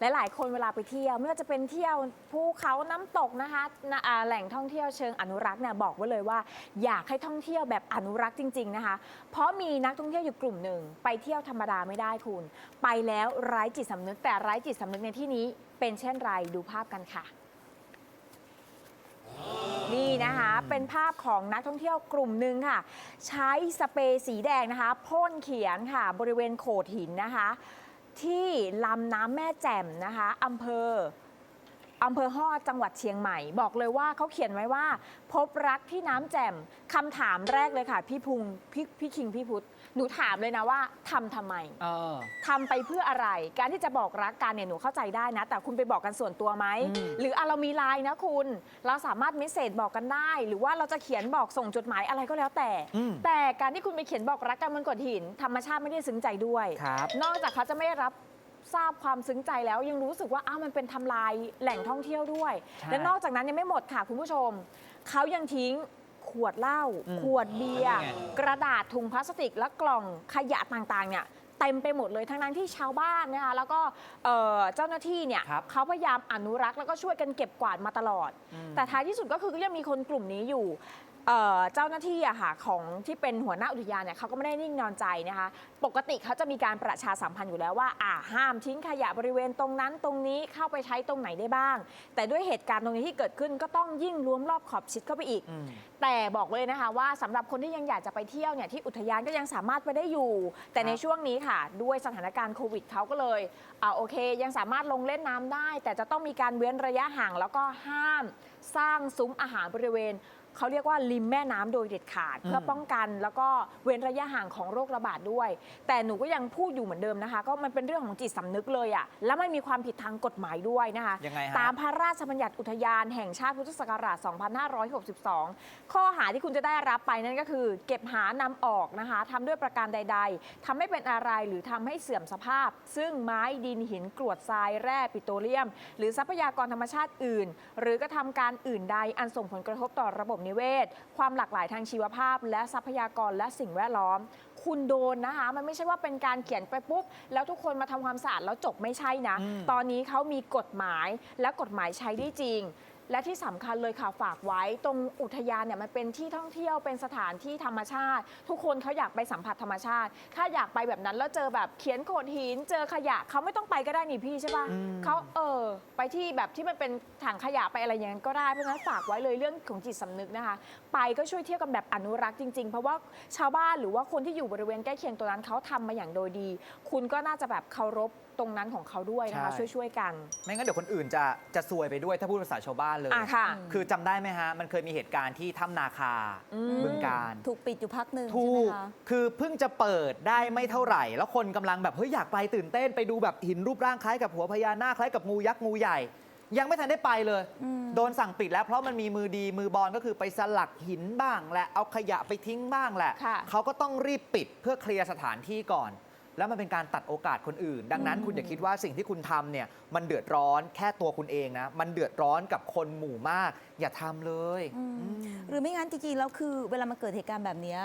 หลายๆ คนเวลาไปเที่ยวไม่ว่าจะเป็นเที่ยวภูเขาน้ำตกนะคะนะอ่าแหล่งท่องเที่ยวเชิงอนุรักษ์เนี่ยบอกไว้เลยว่า อยากให้ท่องเที่ยวแบบอนุรักษ์จริง ๆนะคะ เพราะมีนักท่องเที่ยวอยู่กลุ่มหนึ่งไปเที่ยวธรรมดาไม่ได้คุณ ไปแล้วไร้จิตสำนึกแต่ไร้จิตสำนึกในที่นี้เป็นเช่นไรดูภาพกันค่ะนี่นะคะเป็นภาพของนักท่องเที่ยวกลุ่มหนึ่งค่ะ ใช้สเปรย์สีแดงนะคะพ่นเขียนค่ะ บริเวณโขดหินนะคะ ที่ลำน้ำแม่แจ่มนะคะอำเภอ อำเภอฮอดจังหวัดเชียงใหม่ บอกเลยว่าเขาเขียนไว้ว่า พบรักที่น้ำแจ่มคำถามแรกเลยค่ะ พี่พุงพี่พี่คิงพี่พุทธหนูถามเลยนะว่าทำทำไมเออ ทำไปเพื่ออะไร การที่จะบอกรักกันเนี่ยหนูเข้าใจได้นะ แต่คุณไปบอกกันส่วนตัวไหม อืม หรืออะเรามีไลน์นะคุณ เราสามารถเมสเซจบอกกันได้ หรือว่าเราจะเขียนบอกส่งจดหมายอะไรก็แล้วแต่ อืม แต่การที่คุณไปเขียนบอกรักกันบนโขดหิน ธรรมชาติไม่ได้ซึ้งใจด้วย ครับ นอกจากเขาจะไม่รับ ทราบความซึ้งใจแล้วยังรู้สึกว่าอ้าวมันเป็นทำลายแหล่งท่องเที่ยวด้วย ใช่และนอกจากนั้นยังไม่หมดค่ะคุณผู้ชม เขายังทิ้งขวดเหล้าอืมขวดเบียร์นี่ไง กระดาษถุงพลาสติกและกล่องขยะต่างๆเนี่ยเต็มไปหมดเลยทั้งนั้นที่ชาวบ้านนะคะแล้วก็เอ่อเจ้าหน้าที่เนี่ยครับ เขาพยายามอนุรักษ์แล้วก็ช่วยกันเก็บกวาดมาตลอดอืมแต่ท้ายที่สุดก็คือก็ยังมีคนกลุ่มนี้อยู่ เอ่อเจ้าหน้าที่อะค่ะของที่เป็นหัวหน้าอุทยานเนี่ยเขาก็ไม่ได้นิ่งนอนใจนะคะ ปกติเขาจะมีการประชาสัมพันธ์อยู่แล้วว่าอ่าห้ามทิ้งขยะบริเวณตรงนั้นตรงนี้เข้าไปใช้ตรงไหนได้บ้าง แต่ด้วยเหตุการณ์ตรงนี้ที่เกิดขึ้นก็ต้องยิ่งล้วมรอบขอบชิดเข้าไปอีก อืม แต่บอกเลยนะคะว่าสำหรับคนที่ยังอยากจะไปเที่ยวเนี่ยที่อุทยานก็ยังสามารถไปได้อยู่ แต่ในครับช่วงนี้ค่ะ ด้วยสถานการณ์โควิดเขาก็เลยอ่าโอเค ยังสามารถลงเล่นน้ำได้ แต่จะต้องมีการเว้นระยะห่างแล้วก็ห้าม สร้างซุ้มอาหารบริเวณเขาเรียกว่าริมแม่น้ำโดยเด็ดขาดอืมเพื่อป้องกันแล้วก็เว้นระยะห่างของโรคระบาดด้วย แต่หนูก็ยังพูดอยู่เหมือนเดิมนะคะ ก็มันเป็นเรื่องของจิตสำนึกเลยอะและไม่มีความผิดทางกฎหมายด้วยนะคะ ยังไงฮะ ตามพระราชบัญญัติอุทยานแห่งชาติพุทธศักราช 2562 ข้อหาที่คุณจะได้รับไปนั่นก็คือ เก็บหานำออกนะคะทำด้วยประการใด ๆทำให้เป็นอะไรหรือทำให้เสื่อมสภาพ ซึ่งไม้ดินหินกรวดทรายแร่ปิโตรเลียม หรือทรัพยากรธรรมชาติอื่น หรือกระทำการอื่นใดอันส่งผลกระทบต่อระบบนิเวศ ความหลากหลายทางชีวภาพ และทรัพยากรและสิ่งแวดล้อม คุณโดนนะคะ มันไม่ใช่ว่าเป็นการเขียนไปปุ๊บ แล้วทุกคนมาทำความสะอาดแล้วจบไม่ใช่นะอืมตอนนี้เขามีกฎหมายและกฎหมายใช้ได้จริง และที่สำคัญเลยค่ะฝากไว้ ตรงอุทยานเนี่ยมันเป็นที่ท่องเที่ยวเป็นสถานที่ธรรมชาติ ทุกคนเขาอยากไปสัมผัสธรรมชาติ ถ้าอยากไปแบบนั้นแล้วเจอแบบเขียนโขดหิน เจอขยะเขาไม่ต้องไปก็ได้นี่พี่ใช่ปะอืมเขาเออ ไปที่แบบที่มันเป็นถังขยะไปอะไรอย่างนั้นก็ได้เพราะฉะนั้นฝากไว้เลยเรื่องของจิตสำนึกนะคะ ไปก็ช่วยเที่ยวกันแบบอนุรักษ์จริง ๆ เพราะว่าชาวบ้านหรือว่าคนที่อยู่บริเวณใกล้เคียงตัวนั้นเขาทำมาอย่างโดยดี คุณก็น่าจะแบบเคารพตรงนั้นของเขาด้วยนะคะใช่ช่วยๆกัน ไม่งั้นเดี๋ยวคนอื่นจะจะซวยไปด้วยถ้าพูดภาษาชาวบ้านเลย อะค่ะ คือจำได้ไหมฮะ มันเคยมีเหตุการณ์ที่ถ้ำนาคาอืม บึงการ ถูกปิดอยู่พักหนึ่งถูใช่ไหมก คะ คือเพิ่งจะเปิดได้ไม่เท่าไหร่ แล้วคนกำลังแบบเฮ้ยอยากไปตื่นเต้นไปดูแบบหินรูปร่างคล้ายกับหัวพญานาคคล้ายกับงูยักษ์งูใหญ่ ยังไม่ทันได้ไปเลย อืม โดนสั่งปิดแล้วเพราะมันมีมือดีมือบอลก็คือไปสลักหินบ้างแหละเอาขยะไปทิ้งบ้างแหละ ค่ะ เขาก็ต้องรีบปิดเพื่อเคลียร์สถานที่ก่อน แล้วมันเป็นการตัดโอกาสคนอื่น ดังนั้นอืมคุณอย่าคิดว่าสิ่งที่คุณทำเนี่ยมันเดือดร้อนแค่ตัวคุณเองนะ มันเดือดร้อนกับคนหมู่มาก อย่าทำเลยอืมอืมหรือไม่งั้นจริงๆแล้วคือเวลามันเกิดเหตุการณ์แบบเนี้ย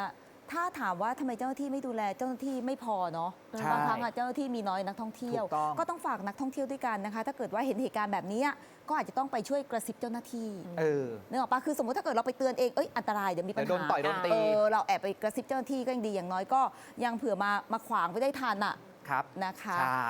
ถ้าถามว่าทำไมเจ้าหน้าที่ไม่ดูแลเจ้าหน้าที่ไม่พอเนาะใช่บางครั้งอะเจ้าหน้าที่มีน้อยนักท่องเที่ยว ถูกต้อง ก็ต้องฝากนักท่องเที่ยวด้วยกันนะคะ ถ้าเกิดว่าเห็นเหตุการณ์แบบนี้ก็อาจจะต้องไปช่วยกระซิบเจ้าหน้าที่เออนึกออกปะคือสมมติถ้าเกิดเราไปเตือนเองเอ้ยอันตรายเดี๋ยวมีปัญเดี๋ยวโดหานต่อยโดนตี เออเราแอบไปกระซิบเจ้าหน้าที่ก็ยังดีอย่างน้อยก็ ยังเผื่อมามาขวางไปได้ทันอะครับ นะคะ ใช่